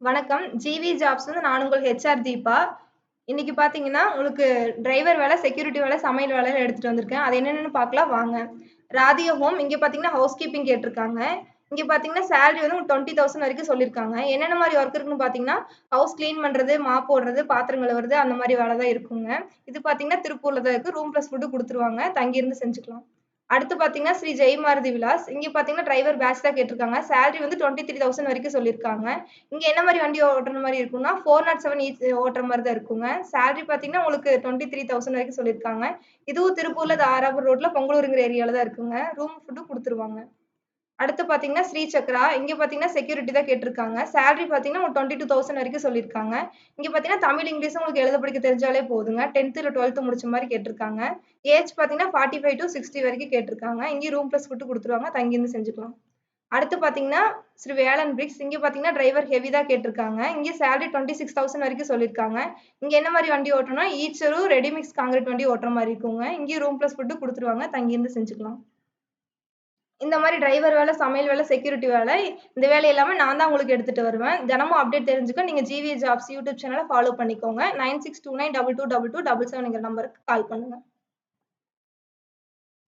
வணக்கம். GV jobs வந்து நான் உங்கள் ஹெச்ஆர் தீபா. இன்னைக்கு பார்த்தீங்கன்னா, உங்களுக்கு டிரைவர் வேலை, செக்யூரிட்டி வேலை, சமையல் வேலை எடுத்துட்டு வந்திருக்கேன். அது என்னென்னு பார்க்கலாம் வாங்க. ராதிய ஹோம் இங்க பார்த்தீங்கன்னா, ஹவுஸ் கீப்பிங் கேட்டிருக்காங்க. இங்க பார்த்தீங்கன்னா, சேலரி வந்து டுவெண்ட்டி தௌசண்ட் வரைக்கும் சொல்லியிருக்காங்க. என்னென்ன மாதிரி ஒர்க் இருக்குன்னு பார்த்தீங்கன்னா, ஹவுஸ் கிளீன் பண்றது, மா போடுறது, பாத்திரம் கழுவுறது அந்த மாதிரி வேலை தான் இருக்குங்க. இது பார்த்தீங்கன்னா, திருப்பூர்ல தான் இருக்கு. ரூம் ப்ளஸ் ஃபுட்டு கொடுத்துருவாங்க தங்கியிருந்து செஞ்சுக்கலாம். அடுத்து பார்த்தீங்கன்னா, ஸ்ரீ ஜெயமாருதி விலாஸ். இங்க பார்த்தீங்கன்னா, டிரைவர் பேட்ச் தான் கேட்டிருக்காங்க. சேலரி வந்து 23,000 வரைக்கும் சொல்லியிருக்காங்க. இங்க என்ன மாதிரி வண்டி ஓட்டுற மாதிரி இருக்கும்னா, ஃபோர் நாட் செவன் ஓட்டுற மாதிரி தான் இருக்குங்க. சேலரி பார்த்தீங்கன்னா, உங்களுக்கு 23,000 வரைக்கும் சொல்லியிருக்காங்க. இதுவும் திருப்பூர்ல தாராபுரம் ரோட்ல பொங்கலூருங்கிற ஏரியால தான் இருக்குங்க. ரூம் ஃபுட்டும் கொடுத்துருவாங்க அடுத்து பார்த்தீங்கன்னா, ஸ்ரீ சக்ரா. இங்கே பார்த்தீங்கன்னா, செக்யூரிட்டி தான் கேட்டிருக்காங்க. சேலரி பார்த்தீங்கன்னா, உங்களுக்கு 22,000 வரைக்கும் சொல்லியிருக்காங்க. இங்கே பார்த்தீங்கன்னா, தமிழ், இங்கிலீஷும் உங்களுக்கு எழுத படிக்க தெரிஞ்சாலே போதுங்க. டென்த்து இல்லை டுவெல்த்து முடிச்ச மாதிரி கேட்டிருக்காங்க. ஏஜ் பார்த்தீங்கன்னா, 45-60 வரைக்கும் கேட்டிருக்காங்க. இங்கேயும் ரூம் ப்ளஸ் ஃபுட்டு கொடுத்துருவாங்க தங்கியிருந்து செஞ்சுக்கலாம். அடுத்து பார்த்தீங்கன்னா, ஸ்ரீ வேலன் பிரிக்ஸ். இங்கே பார்த்தீங்கன்னா, டிரைவர் ஹெவி தான் கேட்டிருக்காங்க. இங்கே சேலரி 26,000 வரைக்கும் சொல்லியிருக்காங்க. இங்கே என்ன மாதிரி வண்டி ஓட்டணும்னா, ஈச்சரும், ரெடிமிக்ஸ் கான்கிரீட் வண்டி ஓட்டுற மாதிரி இருக்குங்க. இங்கேயும் ரூம் ப்ளஸ் ஃபுட்டு கொடுத்துருவாங்க தங்கியிருந்து செஞ்சுக்கலாம். இந்த மாரி டிரைவர் வேலை, சமையல் வேலை, செக்யூரிட்டி வேலை, இந்த வேலை எல்லாமே நான் தான் உங்களுக்கு எடுத்துட்டு வருவேன். தினமும் அப்டேட் தெரிஞ்சுக்க நீங்க ஜிவி ஜாப்ஸ் யூடியூப் சேனல ஃபாலோ பண்ணிக்கோங்க. 9629222277 என்கிற நம்பருக்கு கால் பண்ணுங்க.